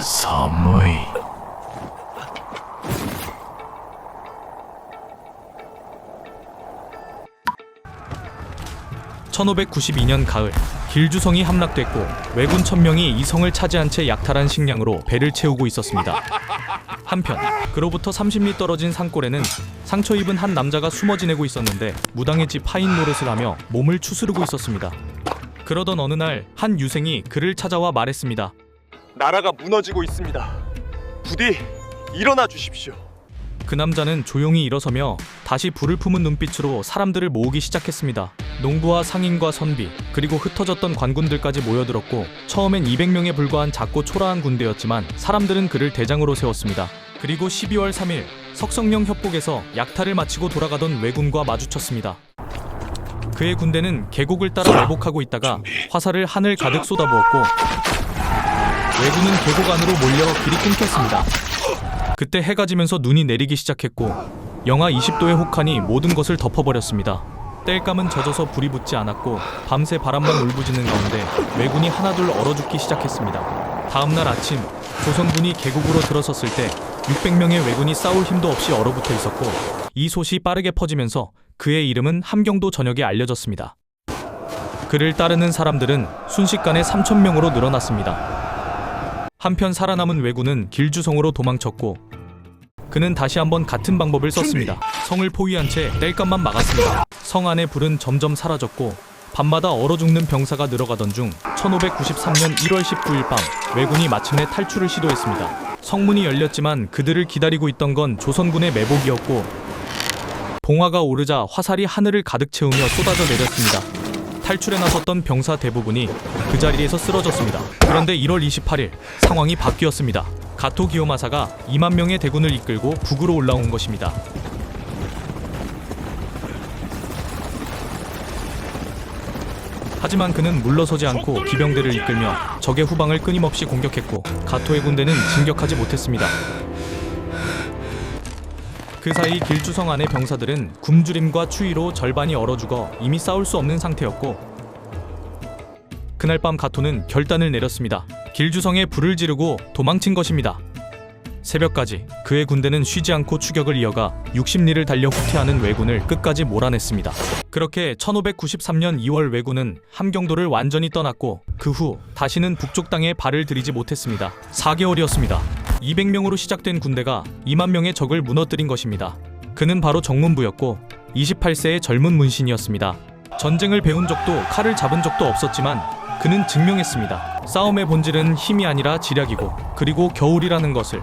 사무이 1592년 가을 길주성이 함락됐고 왜군 천명이 이 성을 차지한 채 약탈한 식량으로 배를 채우고 있었습니다. 한편 그로부터 30리 떨어진 산골에는 상처 입은 한 남자가 숨어 지내고 있었는데 무당의 집 파인 노릇을 하며 몸을 추스르고 있었습니다. 그러던 어느 날 한 유생이 그를 찾아와 말했습니다. 나라가 무너지고 있습니다. 부디 일어나 주십시오. 그 남자는 조용히 일어서며 다시 불을 품은 눈빛으로 사람들을 모으기 시작했습니다. 농부와 상인과 선비, 그리고 흩어졌던 관군들까지 모여들었고 처음엔 200명에 불과한 작고 초라한 군대였지만 사람들은 그를 대장으로 세웠습니다. 그리고 12월 3일 석성령 협곡에서 약탈을 마치고 돌아가던 왜군과 마주쳤습니다. 그의 군대는 계곡을 따라 매복하고 있다가 화살을 하늘 가득 쏟아부었고 왜군은 계곡 안으로 몰려 길이 끊겼습니다. 그때 해가 지면서 눈이 내리기 시작했고 영하 20도의 혹한이 모든 것을 덮어버렸습니다. 땔감은 젖어서 불이 붙지 않았고 밤새 바람만 울부짖는 가운데 왜군이 하나둘 얼어 죽기 시작했습니다. 다음 날 아침 조선군이 계곡으로 들어섰을 때 600명의 왜군이 싸울 힘도 없이 얼어붙어 있었고 이 소식이 빠르게 퍼지면서 그의 이름은 함경도 전역에 알려졌습니다. 그를 따르는 사람들은 순식간에 3천 명으로 늘어났습니다. 한편 살아남은 왜군은 길주성으로 도망쳤고 그는 다시 한번 같은 방법을 썼습니다. 성을 포위한 채 땔감만 막았습니다. 성 안의 불은 점점 사라졌고 밤마다 얼어 죽는 병사가 늘어가던 중 1593년 1월 19일 밤 왜군이 마침내 탈출을 시도했습니다. 성문이 열렸지만 그들을 기다리고 있던 건 조선군의 매복이었고 봉화가 오르자 화살이 하늘을 가득 채우며 쏟아져 내렸습니다. 탈출에 나섰던 병사 대부분이 그 자리에서 쓰러졌습니다. 그런데 1월 28일 상황이 바뀌었습니다. 가토 기요마사가 2만 명의 대군을 이끌고 북으로 올라온 것입니다. 하지만 그는 물러서지 않고 기병대를 이끌며 적의 후방을 끊임없이 공격했고 가토의 군대는 진격하지 못했습니다. 그 사이 길주성 안의 병사들은 굶주림과 추위로 절반이 얼어 죽어 이미 싸울 수 없는 상태였고 그날 밤 가토는 결단을 내렸습니다. 길주성에 불을 지르고 도망친 것입니다. 새벽까지 그의 군대는 쉬지 않고 추격을 이어가 60리를 달려 후퇴하는 왜군을 끝까지 몰아냈습니다. 그렇게 1593년 2월 왜군은 함경도를 완전히 떠났고 그 후 다시는 북쪽 땅에 발을 들이지 못했습니다. 4개월이었습니다. 200명으로 시작된 군대가 2만 명의 적을 무너뜨린 것입니다. 그는 바로 정문부였고 28세의 젊은 문신이었습니다. 전쟁을 배운 적도 칼을 잡은 적도 없었지만 그는 증명했습니다. 싸움의 본질은 힘이 아니라 지략이고 그리고 겨울이라는 것을